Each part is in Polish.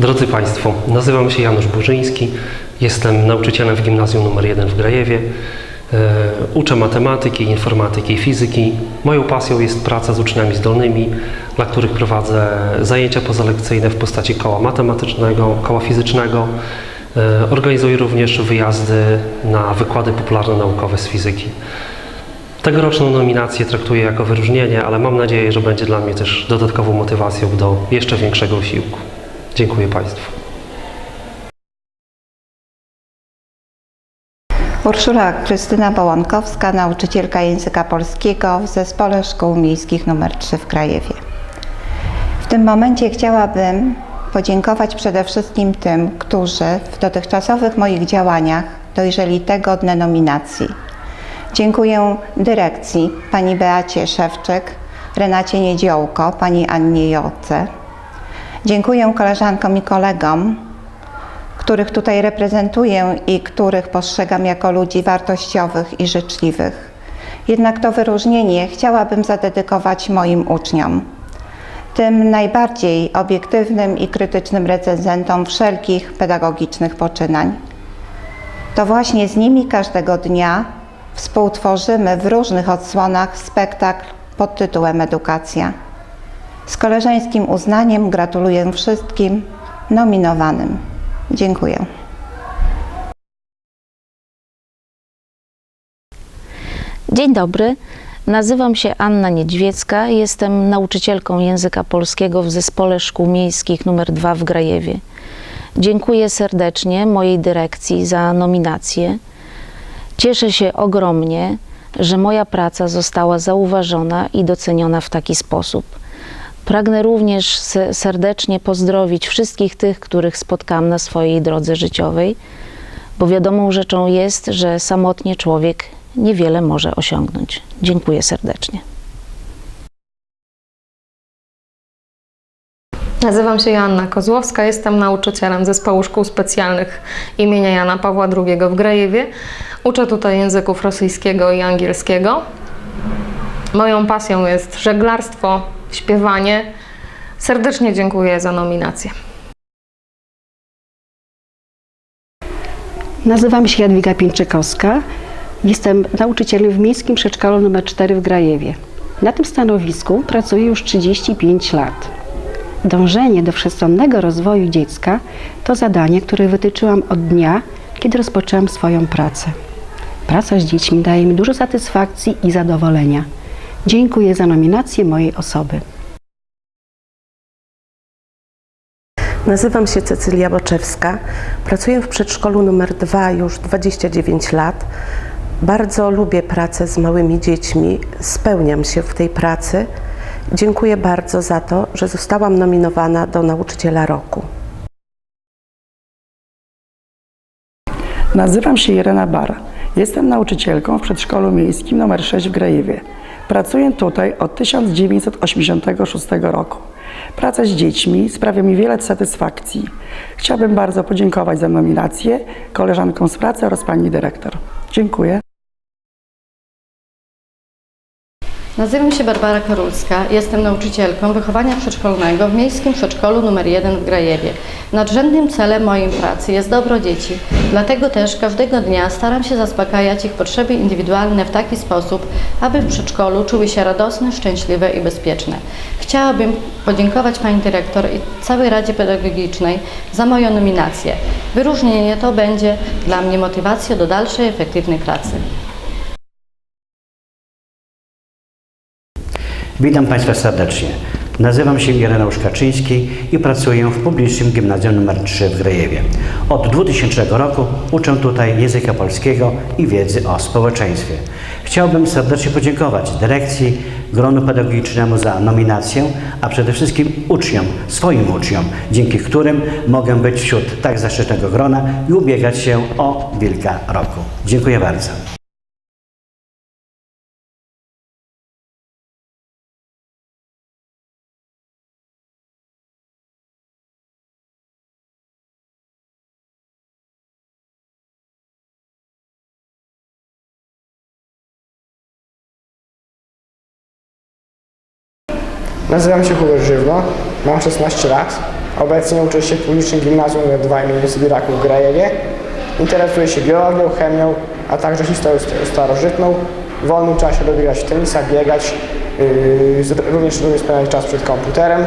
Drodzy Państwo, nazywam się Janusz Burzyński, jestem nauczycielem w gimnazjum nr 1 w Grajewie. E, Uczę matematyki, informatyki i fizyki. Moją pasją jest praca z uczniami zdolnymi, dla których prowadzę zajęcia pozalekcyjne w postaci koła matematycznego, koła fizycznego. E, Organizuję również wyjazdy na wykłady popularno-naukowe z fizyki. Tegoroczną nominację traktuję jako wyróżnienie, ale mam nadzieję, że będzie dla mnie też dodatkową motywacją do jeszcze większego wysiłku. Dziękuję Państwu. Urszula Krystyna Bołonkowska, nauczycielka języka polskiego w Zespole Szkół Miejskich nr 3 w Krajewie. W tym momencie chciałabym podziękować przede wszystkim tym, którzy w dotychczasowych moich działaniach dojrzeli te godne nominacji. Dziękuję dyrekcji pani Beacie Szewczyk, Renacie Niedziołko, pani Annie Joce. Dziękuję koleżankom i kolegom, których tutaj reprezentuję i których postrzegam jako ludzi wartościowych i życzliwych. Jednak to wyróżnienie chciałabym zadedykować moim uczniom, tym najbardziej obiektywnym i krytycznym recenzentom wszelkich pedagogicznych poczynań. To właśnie z nimi każdego dnia współtworzymy w różnych odsłonach spektakl pod tytułem Edukacja. Z koleżeńskim uznaniem gratuluję wszystkim nominowanym. Dziękuję. Dzień dobry, nazywam się Anna Niedźwiecka, jestem nauczycielką języka polskiego w Zespole Szkół Miejskich nr 2 w Grajewie. Dziękuję serdecznie mojej dyrekcji za nominację. Cieszę się ogromnie, że moja praca została zauważona i doceniona w taki sposób. Pragnę również se- serdecznie pozdrowić wszystkich tych, których spotkam na swojej drodze życiowej, bo wiadomą rzeczą jest, że samotnie człowiek niewiele może osiągnąć. Dziękuję serdecznie. Nazywam się Joanna Kozłowska, jestem nauczycielem Zespołu Szkół Specjalnych imienia Jana Pawła II w Grajewie. Uczę tutaj języków rosyjskiego i angielskiego. Moją pasją jest żeglarstwo, śpiewanie. Serdecznie dziękuję za nominację. Nazywam się Jadwiga Pińczykowska. Jestem nauczycielem w Miejskim Przedszkolu nr 4 w Grajewie. Na tym stanowisku pracuję już 35 lat. Dążenie do wszechstronnego rozwoju dziecka to zadanie, które wytyczyłam od dnia, kiedy rozpoczęłam swoją pracę. Praca z dziećmi daje mi dużo satysfakcji i zadowolenia. Dziękuję za nominację mojej osoby. Nazywam się Cecylia Boczewska. Pracuję w przedszkolu numer 2 już 29 lat. Bardzo lubię pracę z małymi dziećmi. Spełniam się w tej pracy. Dziękuję bardzo za to, że zostałam nominowana do Nauczyciela Roku. Nazywam się Irena Bara. Jestem nauczycielką w przedszkolu miejskim nr 6 w Grajewie. Pracuję tutaj od 1986 roku. Praca z dziećmi sprawia mi wiele satysfakcji. Chciałabym bardzo podziękować za nominację koleżankom z pracy oraz pani dyrektor. Dziękuję. Nazywam się Barbara Karulska, jestem nauczycielką wychowania przedszkolnego w Miejskim Przedszkolu nr 1 w Grajewie. Nadrzędnym celem mojej pracy jest dobro dzieci, dlatego też każdego dnia staram się zaspokajać ich potrzeby indywidualne w taki sposób, aby w przedszkolu czuły się radosne, szczęśliwe i bezpieczne. Chciałabym podziękować Pani Dyrektor i całej Radzie Pedagogicznej za moją nominację. Wyróżnienie to będzie dla mnie motywacją do dalszej efektywnej pracy. Witam Państwa serdecznie. Nazywam się Ireneusz Kaczyński i pracuję w publicznym gimnazjum nr 3 w Grajewie. Od 2000 roku uczę tutaj języka polskiego i wiedzy o społeczeństwie. Chciałbym serdecznie podziękować dyrekcji, gronu pedagogicznemu za nominację, a przede wszystkim uczniom, swoim uczniom, dzięki którym mogę być wśród tak zaszczytnego grona i ubiegać się o Wilka Roku. Dziękuję bardzo. Nazywam się Hubert Żywno, mam 16 lat. Obecnie uczę się w publicznym gimnazjum nr 2 im. Sybiraków w Grajewie. Interesuję się biologią, chemią, a także historią st- starożytną. W wolnym czasie lubię grać w tenisa, biegać, yy, również lubię spędzać czas przed komputerem.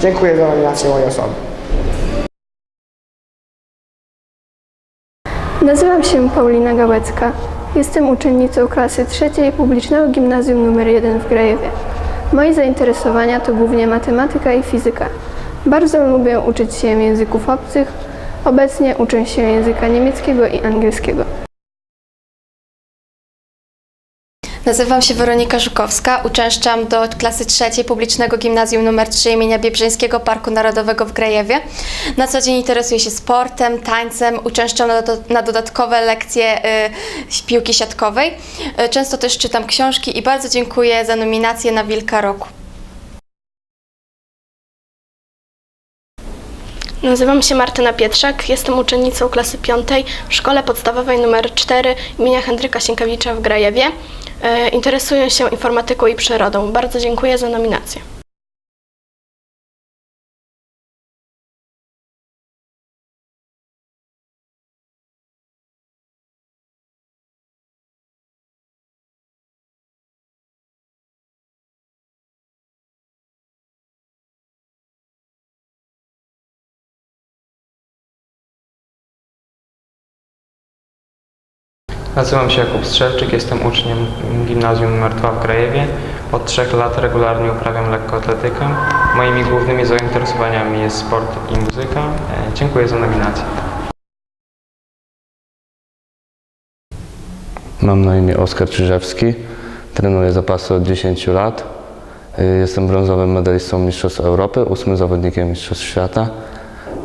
Dziękuję za nominację mojej osoby. Nazywam się Paulina Gałecka. Jestem uczennicą klasy trzeciej publicznego gimnazjum nr 1 w Grajewie. Moje zainteresowania to głównie matematyka i fizyka. Bardzo lubię uczyć się języków obcych. Obecnie uczę się języka niemieckiego i angielskiego. Nazywam się Weronika Żukowska, uczęszczam do klasy trzeciej publicznego gimnazjum nr 3 imienia Biebrzyńskiego Parku Narodowego w Grajewie. Na co dzień interesuję się sportem, tańcem, uczęszczam na, do, na dodatkowe lekcje y, piłki siatkowej. Y, często też czytam książki i bardzo dziękuję za nominację na Wilka Roku. Nazywam się Martyna Pietrzak, jestem uczennicą klasy piątej w szkole podstawowej nr 4 imienia Henryka Sienkiewicza w Grajewie. E, Interesuję się informatyką i przyrodą. Bardzo dziękuję za nominację. Nazywam się Jakub Strzelczyk, jestem uczniem gimnazjum nr 2 w Grajewie. Od trzech lat regularnie uprawiam lekkoatletykę. Moimi głównymi zainteresowaniami jest sport i muzyka. E, Dziękuję za nominację. Mam na imię Oskar Czyżewski, trenuję zapasy od 10 lat. Y, Jestem brązowym medalistą Mistrzostw Europy, ósmym zawodnikiem Mistrzostw Świata.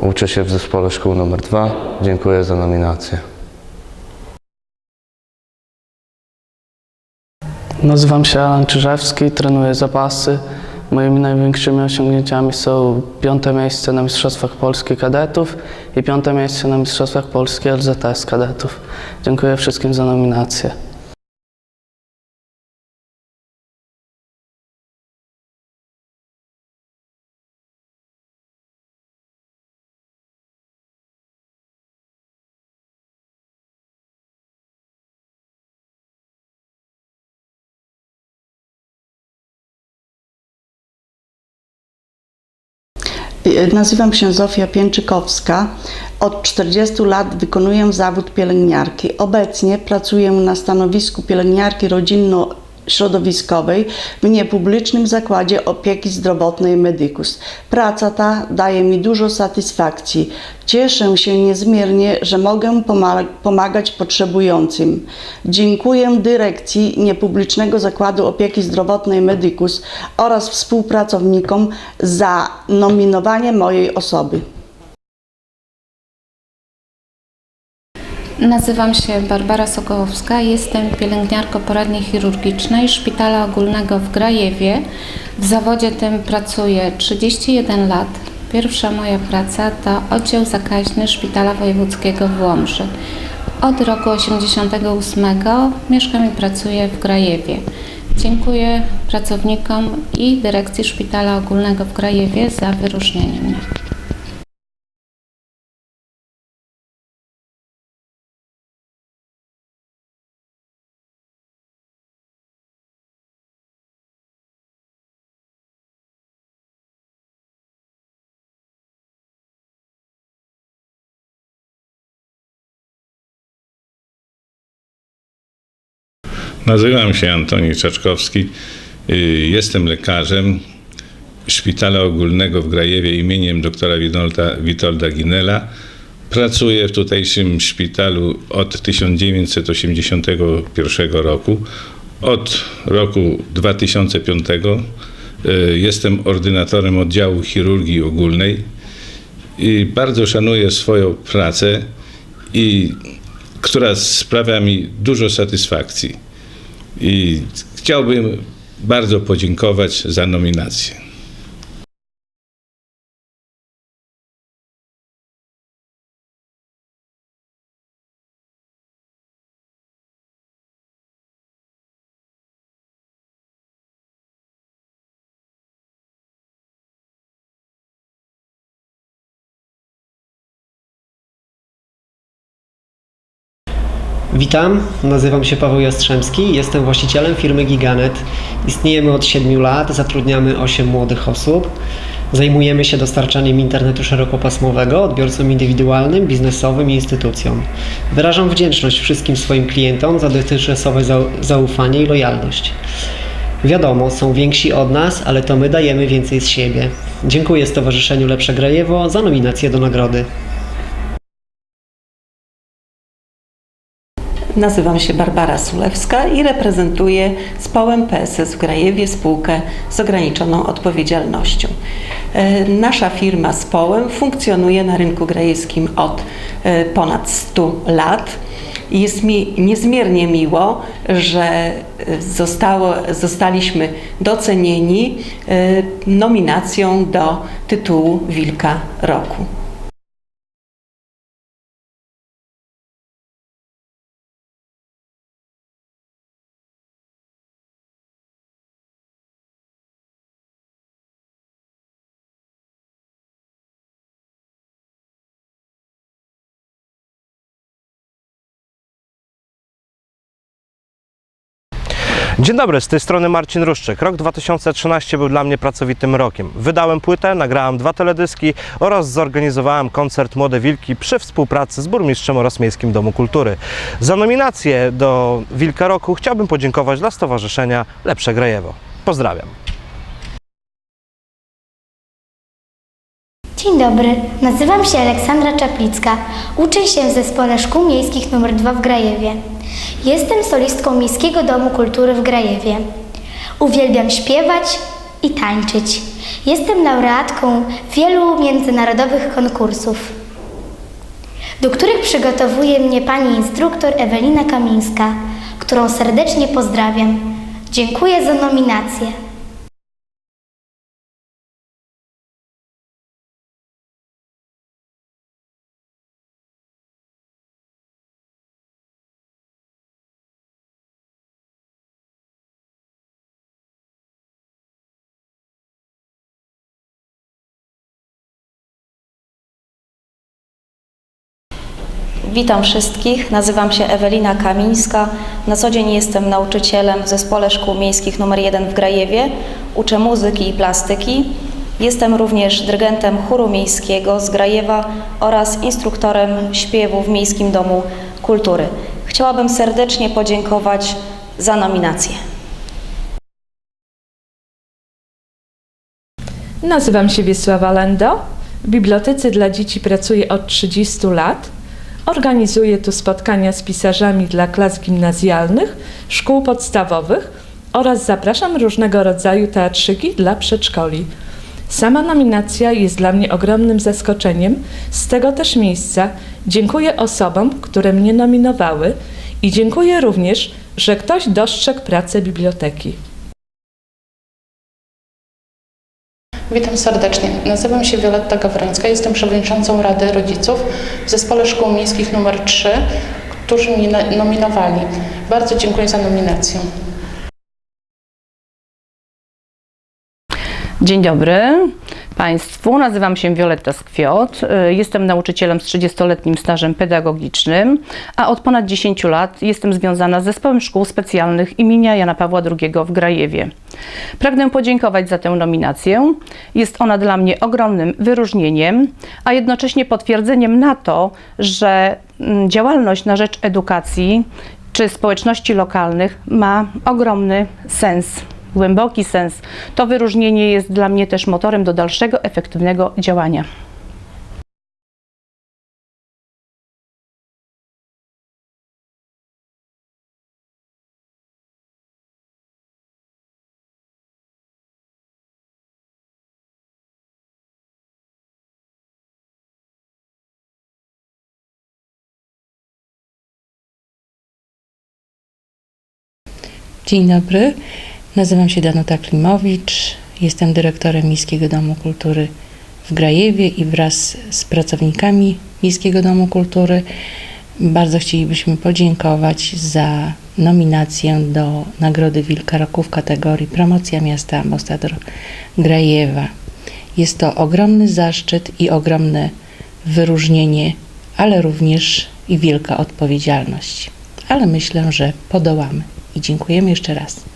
Uczę się w zespole szkół nr 2. Dziękuję za nominację. Nazywam się Alan Czyżewski, trenuję zapasy. Moimi największymi osiągnięciami są piąte miejsce na Mistrzostwach Polski Kadetów i piąte miejsce na Mistrzostwach Polski LZS Kadetów. Dziękuję wszystkim za nominację. Nazywam się Zofia Pięczykowska. Od 40 lat wykonuję zawód pielęgniarki. Obecnie pracuję na stanowisku pielęgniarki rodzinno-środowiskowej w niepublicznym zakładzie opieki zdrowotnej Medicus. Praca ta daje mi dużo satysfakcji. Cieszę się niezmiernie, że mogę poma- pomagać potrzebującym. Dziękuję dyrekcji niepublicznego zakładu opieki zdrowotnej Medicus oraz współpracownikom za nominowanie mojej osoby. Nazywam się Barbara Sokołowska, jestem pielęgniarką poradni chirurgicznej Szpitala Ogólnego w Grajewie. W zawodzie tym pracuję 31 lat. Pierwsza moja praca to oddział zakaźny Szpitala Wojewódzkiego w Łomży. Od roku 88 mieszkam i pracuję w Grajewie. Dziękuję pracownikom i dyrekcji Szpitala Ogólnego w Grajewie za wyróżnienie mnie. Nazywam się Antoni Czaczkowski. y, Jestem lekarzem Szpitala Ogólnego w Grajewie imieniem doktora Witolda, Witolda Ginela. Pracuję w tutejszym szpitalu od 1981 roku. Od roku 2005 y, jestem ordynatorem oddziału chirurgii ogólnej i bardzo szanuję swoją pracę, i, która sprawia mi dużo satysfakcji. I chciałbym bardzo podziękować za nominację. Witam, nazywam się Paweł Jastrzębski, jestem właścicielem firmy Giganet. Istniejemy od 7 lat, zatrudniamy 8 młodych osób. Zajmujemy się dostarczaniem internetu szerokopasmowego odbiorcom indywidualnym, biznesowym i instytucjom. Wyrażam wdzięczność wszystkim swoim klientom za dotychczasowe zau- zaufanie i lojalność. Wiadomo, są więksi od nas, ale to my dajemy więcej z siebie. Dziękuję Stowarzyszeniu Lepsze Grajewo za nominację do nagrody. Nazywam się Barbara Sulewska i reprezentuję Społem PSS w Grajewie spółkę z ograniczoną odpowiedzialnością. E, Nasza firma Społem funkcjonuje na rynku grajewskim od e, ponad 100 lat. Jest mi niezmiernie miło, że e, zostało, zostaliśmy docenieni nominacją do tytułu Wilka Roku. Dzień dobry, z tej strony Marcin Ruszczyk. Rok 2013 był dla mnie pracowitym rokiem. Wydałem płytę, nagrałem dwa teledyski oraz zorganizowałem koncert Młode Wilki przy współpracy z burmistrzem oraz Miejskim Domu Kultury. Za nominację do Wilka Roku chciałbym podziękować dla Stowarzyszenia Lepsze Grajewo. Pozdrawiam. Dzień dobry, nazywam się Aleksandra Czaplicka. Uczę się w Zespole Szkół Miejskich nr 2 w Grajewie. Jestem solistką Miejskiego Domu Kultury w Grajewie. Uwielbiam śpiewać i tańczyć. Jestem laureatką wielu międzynarodowych konkursów, do których przygotowuje mnie pani instruktor Ewelina Kamińska, którą serdecznie pozdrawiam. Dziękuję za nominację. Witam wszystkich, nazywam się Ewelina Kamińska. Na co dzień jestem nauczycielem w Zespole Szkół Miejskich nr 1 w Grajewie. Uczę muzyki i plastyki. Jestem również dyrygentem chóru miejskiego z Grajewa oraz instruktorem śpiewu w Miejskim Domu Kultury. Chciałabym serdecznie podziękować za nominację. Nazywam się Wiesława Lendo. W bibliotece dla dzieci pracuję od 30 lat. Organizuję tu spotkania z pisarzami dla klas gimnazjalnych, szkół podstawowych oraz zapraszam różnego rodzaju teatrzyki dla przedszkoli. Sama nominacja jest dla mnie ogromnym zaskoczeniem. Z tego też miejsca dziękuję osobom, które mnie nominowały i dziękuję również, że ktoś dostrzegł pracę biblioteki. Witam serdecznie. Nazywam się Wioletta Gawrońska, jestem przewodniczącą Rady Rodziców w Zespole Szkół Miejskich nr 3, którzy mnie nominowali. Bardzo dziękuję za nominację. Dzień dobry Państwu, nazywam się Wioletta Skwiot, y, jestem nauczycielem z 30-letnim stażem pedagogicznym, a od ponad 10 lat jestem związana z Zespołem Szkół Specjalnych imienia Jana Pawła II w Grajewie. Pragnę podziękować za tę nominację. Jest ona dla mnie ogromnym wyróżnieniem, a jednocześnie potwierdzeniem na to, że mm, działalność na rzecz edukacji czy społeczności lokalnych ma ogromny sens głęboki sens. To wyróżnienie jest dla mnie też motorem do dalszego efektywnego działania. Dzień dobry, nazywam się Danuta Klimowicz, jestem dyrektorem Miejskiego Domu Kultury w Grajewie i wraz z pracownikami Miejskiego Domu Kultury bardzo chcielibyśmy podziękować za nominację do Nagrody Wilka Roku w kategorii Promocja Miasta Ambasador Grajewa. Jest to ogromny zaszczyt i ogromne wyróżnienie, ale również i wielka odpowiedzialność. ale myślę, że podołamy. I dziękujemy jeszcze raz.